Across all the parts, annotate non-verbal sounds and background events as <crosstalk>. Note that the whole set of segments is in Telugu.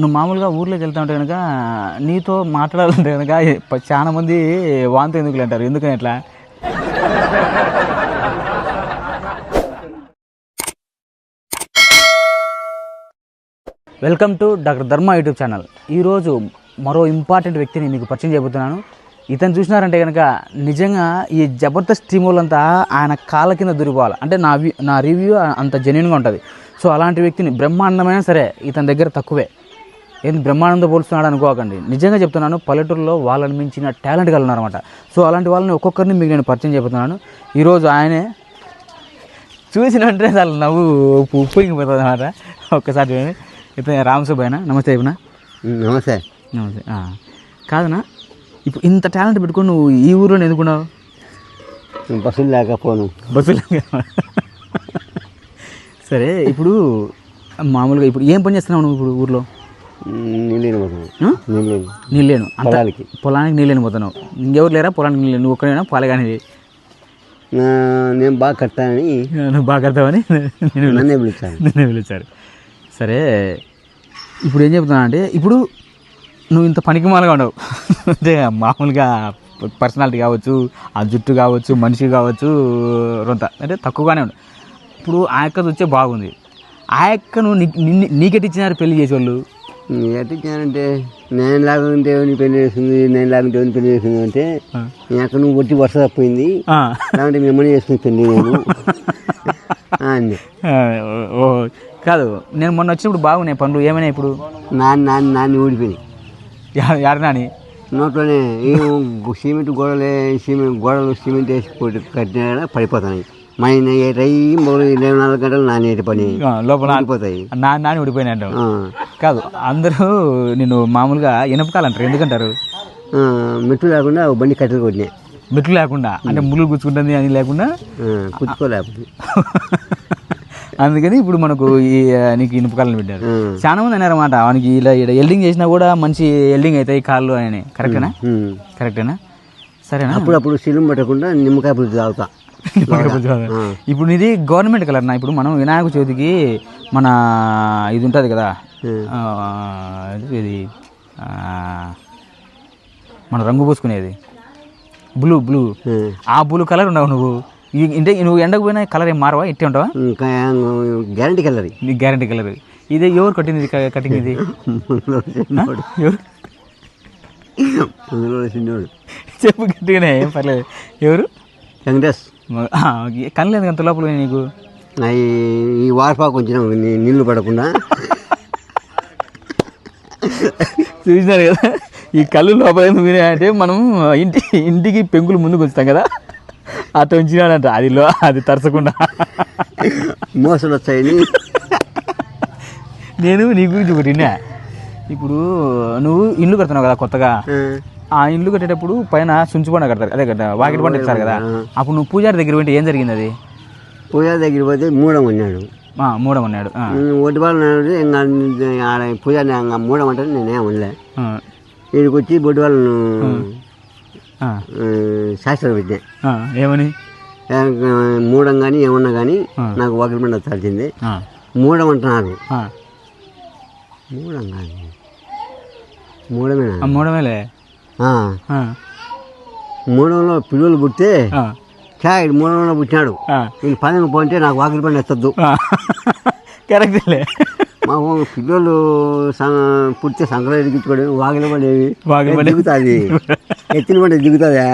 నువ్వు మామూలుగా ఊర్లోకి వెళ్తా ఉంటే కనుక నీతో మాట్లాడాలంటే కనుక చాలా మంది వాంతి ఎందుకు అంటారు. ఎందుకని ఇట్లా welcome to doctor Dharma YouTube channel. ఈరోజు మరో ఇంపార్టెంట్ వ్యక్తిని మీకు పరిచయం చేయబోతున్నాను. ఇతను చూసినారంటే కనుక నిజంగా ఈ జబర్దస్త్ టీమ్ వాళ్ళంతా ఆయన కాళ్ళ కింద దొరికిపోవాలి అంటే నా వ్యూ నా రివ్యూ అంత జెన్యున్గా ఉంటుంది. సో అలాంటి వ్యక్తిని బ్రహ్మాండమైనా సరే ఇతని దగ్గర తక్కువే. ఏంది బ్రహ్మానంద పోలుస్తున్నాడు అనుకోకండి. నిజంగా చెప్తున్నాను పల్లెటూరులో వాళ్ళని మించిన టాలెంట్ కలిగి ఉన్నారన్నమాట. సో అలాంటి వాళ్ళని ఒక్కొక్కరిని మీకు నేను పరిచయం చెబుతున్నాను. ఈరోజు ఆయనే చూసిన వెంటనే అసలు నవ్వు ఉప్పొంగిపోతుంది అనమాట ఒక్కసారి ఇతను రామసుబ్బయ్యనా నమస్తే ఇప్పునా నమస్తే. నమస్తే. కాదనా ఇప్పుడు ఇంత టాలెంట్ పెట్టుకొని నువ్వు ఈ ఊరిలో ఎందుకున్నావు? బస్సులు లేకపోను. బస్సులో సరే ఇప్పుడు మామూలుగా ఇప్పుడు ఏం పని చేస్తున్నావు నువ్వు ఇప్పుడు ఊర్లో? నీళ్ళు నీళ్ళేను పొలాలకి. పొలానికి. నీళ్ళని పోతున్నావు ఇంకెవరు లేరా? పొలానికి నీళ్ళు నువ్వు ఒక్కడైనా పాలు కానీ నేను బాగా కట్టానని నువ్వు బాగా కడతావని నేను నన్నే పిలిచాను నిన్నే పిలిచారు సరే ఇప్పుడు ఏం చెప్తున్నా అంటే ఇప్పుడు నువ్వు ఇంత పనికిమాలుగా ఉండవు. అంటే మామూలుగా పర్సనాలిటీ కావచ్చు ఆ జుట్టు కావచ్చు మనిషి కావచ్చు రొంత. అంటే తక్కువగానే ఉండు. ఇప్పుడు ఆ యొక్క వచ్చే బాగుంది. ఆ యొక్క నువ్వు నీకెట్టిచ్చినారు పెళ్ళి చేసేవాళ్ళు? ఎట్టించానంటే నేను లాగుంటే ఎవరిని పెళ్ళి చేస్తుంది నేను లాగుంటే ఎవరిని పెళ్ళి చేస్తుంది అంటే. నేను అక్కడ నువ్వు ఒట్టి వరుస తప్పింది. లేకుంటే మిమ్మల్ని చేసుకుని పెళ్ళి నేను. అంది. ఓ కాదు నేను మొన్న వచ్చినప్పుడు బాగున్నాయి పనులు ఏమైనా ఇప్పుడు? నాన్న నాన్న నాన్న ఊడిపోయింది యాడనాని నోట్లోనే ఈ సిమెంట్ గోడలే సిమెంట్ గోడలు సిమెంట్ వేసి కొట్టి కట్టినా పడిపోతున్నాయి. మా రై మూడు ఇరవై నాలుగు గంటలు నాన్న పని. లోపల పడిపోతాయి నా నాని అంటావు ఆ. కాదు అందరూ నేను మామూలుగా ఇనపకాలంటారు ఎందుకంటారు? ఆ, మెట్టు లేకుండా బండి కట్టెలు కొట్టినాయి. మెట్లు లేకుండా అంటే ముళ్ళు గుచ్చుకుంటుంది అని లేకుండా? కుచ్చుకోలేకపోతే <laughs> అందుకని ఇప్పుడు మనకు ఈ నీకు ఇనుపకాలను పెట్టారు. చాలా మంది అన్నారన్నమాట వానికి ఇలా ఇలా ఎల్డింగ్ చేసినా కూడా మంచి ఎల్డింగ్ అవుతాయి కాళ్ళు అని. కరెక్టేనా. కరెక్టేనా? సరేనా? అప్పుడప్పుడు సిలుం పట్టకుండా నిమ్మకాయ పులుసు తాగుతా. ఇప్పుడు ఇది గవర్నమెంట్ కలర్ నా. ఇప్పుడు మనం వినాయక చవితికి మన ఇది ఉంటుంది కదా ఇది మన రంగు పూసుకునేది. Blue blue. ఆ బ్లూ కలర్ ఉండవు నువ్వు. అంటే నువ్వు ఎండకు పోయినా కలర్ ఏం మారవా? ఇట్టే ఉంటావా? గ్యారంటీ కలర్ నీకు గ్యారంటీ కలర్ ఇదే ఎవరు కట్టింది కటింగ్ ఇది? చెప్పు గట్టిగానే ఏం పర్లేదు. ఎవరు? వెంకటేష్. కనలేదు అంత లోపల నీకు? ఈ- వారపాకు వచ్చిన నీళ్ళు పడకుండా. చూసినారు కదా? ఈ కళ్ళు లోపల అంటే మనం ఇంటి ఇంటికి పెంకులు ముందుకు వస్తాం కదా? అటు ఉంచినాడంట అది లో అది తరచకుండా. మోసలు వచ్చాయని నేను నీ గురించి ఒకటి. ఇప్పుడు నువ్వు ఇల్లు కడుతున్నావు కదా కొత్తగా. ఆ, ఇల్లు కట్టేటప్పుడు పైన సుంచి పండ కడతారు. అదే కదా వాకిటి పంట ఇస్తారు కదా. అప్పుడు నువ్వు పూజారి దగ్గర పోయింటే ఏం జరిగింది అది పూజ దగ్గర పోతే మూడం ఉన్నాడు మూడం అన్నాడు ఆ, ఒడ్డు వాళ్ళు ఇంకా ఆడ పూజ ఇంకా మూడం అంటే నేనేం ఉండలే వీడికి వచ్చి బొడ్డు వాళ్ళను శాస్త్రం ఆ, ఏమని? మూడం కానీ ఏమన్నా కానీ. నాకు ఒకరి పండుగ తలిచింది. మూడం అంటున్నారు. మూడం కాదు. మూడమేనా మూడమేలే మూడంలో పిల్లలు పుడితే ఆ, చాయ్ మూడంలో పుట్టినాడు ఆ, వీళ్ళు పని పోంటే నాకు వాకిలి పండు ఎత్తద్దు. కరెక్ట్లే మా పిల్లలు పుడితే సంక్రాంతి ఎదిగించుకోవడం వాకిలి ఏవి? వాకిలి పండు. దిగుతుంది? <laughs> ఎత్తిన పండు దిగుతుందా?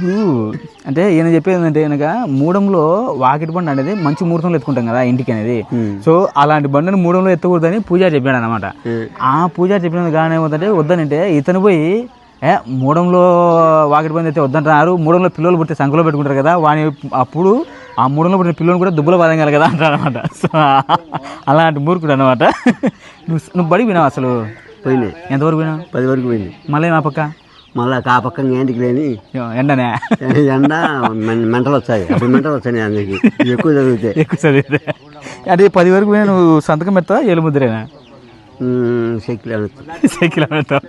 <laughs> అంటే ఈయన చెప్పేది ఏంటంటే కనుక మూడంలో వాకిటి బండి అనేది మంచి ముహూర్తంలో ఎత్తుకుంటాం కదా ఇంటికి అనేది. సో అలాంటి బండిని మూడంలో ఎత్తకూడదని పూజారి చెప్పాడు అనమాట. ఆ పూజారి చెప్పినందుకు కానీ ఏమవుతుందంటే వద్దనంటే ఇతను పోయి ఏ మూడంలో వాకిటి బండి అయితే వద్దంటున్నారు మూడంలో పిల్లలు పుట్టే సంఖలో పెట్టుకుంటారు కదా వాని అప్పుడు ఆ మూడంలో పుట్టిన పిల్లలు కూడా దుబ్బుల బాధంగాలి కదా అంటారు అనమాట సో అలాంటి మూర్ఖుడు అనమాట <laughs> నువ్వు నువ్వు బడి వినావు అసలు? పోయినాయి ఎంతవరకు వినావు పది వరకు పోయింది మళ్ళీ మా పక్క? మళ్ళా ఆ పక్కన ఏంటికి లేని? ఎండనే. ఎండ మెంటలు వచ్చాయి. అప్పుడు మెంటలు వచ్చాయి అందరికి ఎక్కువ చదివితే. ఎక్కువ చదివితే. అంటే పది వరకు నువ్వు సంతకం పెడతావా ఏలు ముద్రేనా? శక్తి సైకిల్ పెడతావు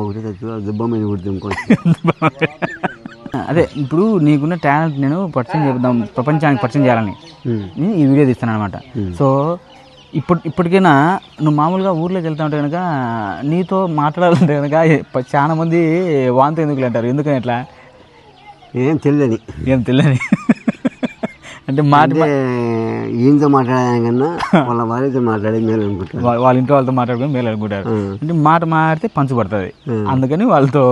ఒకటి దుబ్బ మీద కుడుతుంది ఇంకోటి అదే ఇప్పుడు నీకున్న టాలెంట్ నేను పరిచయం చేద్దాం ప్రపంచానికి పరిచయం చేయాలని. నేను ఈ వీడియో తీస్తాను అనమాట సో ఇప్పుడు ఇప్పటికైనా నువ్వు మామూలుగా ఊర్లోకి వెళ్తా ఉంటే కనుక నీతో మాట్లాడాలంటే కనుక చాలా మంది వాంతి ఎందుకు అంటారు. ఎందుకని ఎట్లా ఏం తెలియదని ఏం తెలియని అంటే మాట ఈయనతో మాట్లాడే కన్నా వాళ్ళ భార్యతో మాట్లాడే మేలు అనుకుంటాను వా- వాళ్ళ ఇంట్లో వాళ్ళతో మాట్లాడుకుని మేలు అనుకుంటారు. అంటే మాట మాడితే పంచు పడుతుంది. అందుకని వాళ్ళతో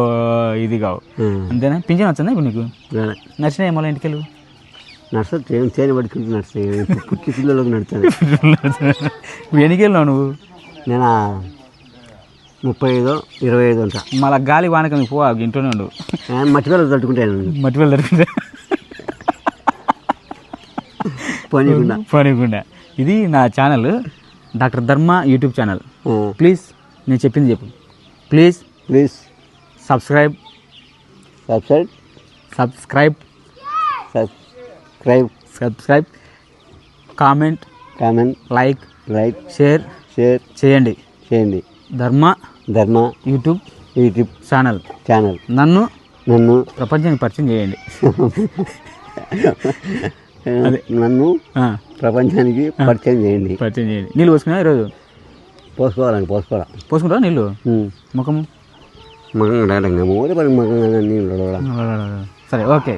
ఇది కావు. అంతేనా? పింఛన్ వచ్చిందా ఇప్పుడు నీకు? వేళ. నచ్చినాయి మళ్ళీ ఇంటికి వెళ్ళు నడుస్తుంది తేనె తేనె పట్టుకుంటూ నడుస్తాయి పుట్టి పిల్లలకు ఇప్పుడు ఎన్నికి వెళ్ళినావు నువ్వు? నేను ముప్పై ఐదో ఇరవై ఐదు ఉంటా మళ్ళీ గాలి వానకం పో ఇంట్లోనే ఉండు. మట్టి పిల్లలు తట్టుకుంటాను మట్టి వెళ్ళి దొరికిందా పోనీకుండా పోనీకుండా ఇది నా channel doctor Dharma YouTube channel. Please నేను చెప్పింది చెప్పు. Please please. Subscribe. Subscribe. Subscribe. Subscribe subscribe comment comment like like share share చేయండి. చేయండి. Dharma Dharma. YouTube YouTube channel. Channel. నన్ను నన్ను. ప్రపంచానికి పరిచయం చేయండి. నన్ను ప్రపంచానికి పరిచయం చేయండి. పరిచయం చేయండి. నీళ్ళు పోసుకున్నా ఈరోజు? పోసుకోవాలని పోసుకోవాలా? పోసుకుంటావా నీళ్ళు. ముఖము? మోరే పని మగంగా నీళ్ళు సరే ఓకే.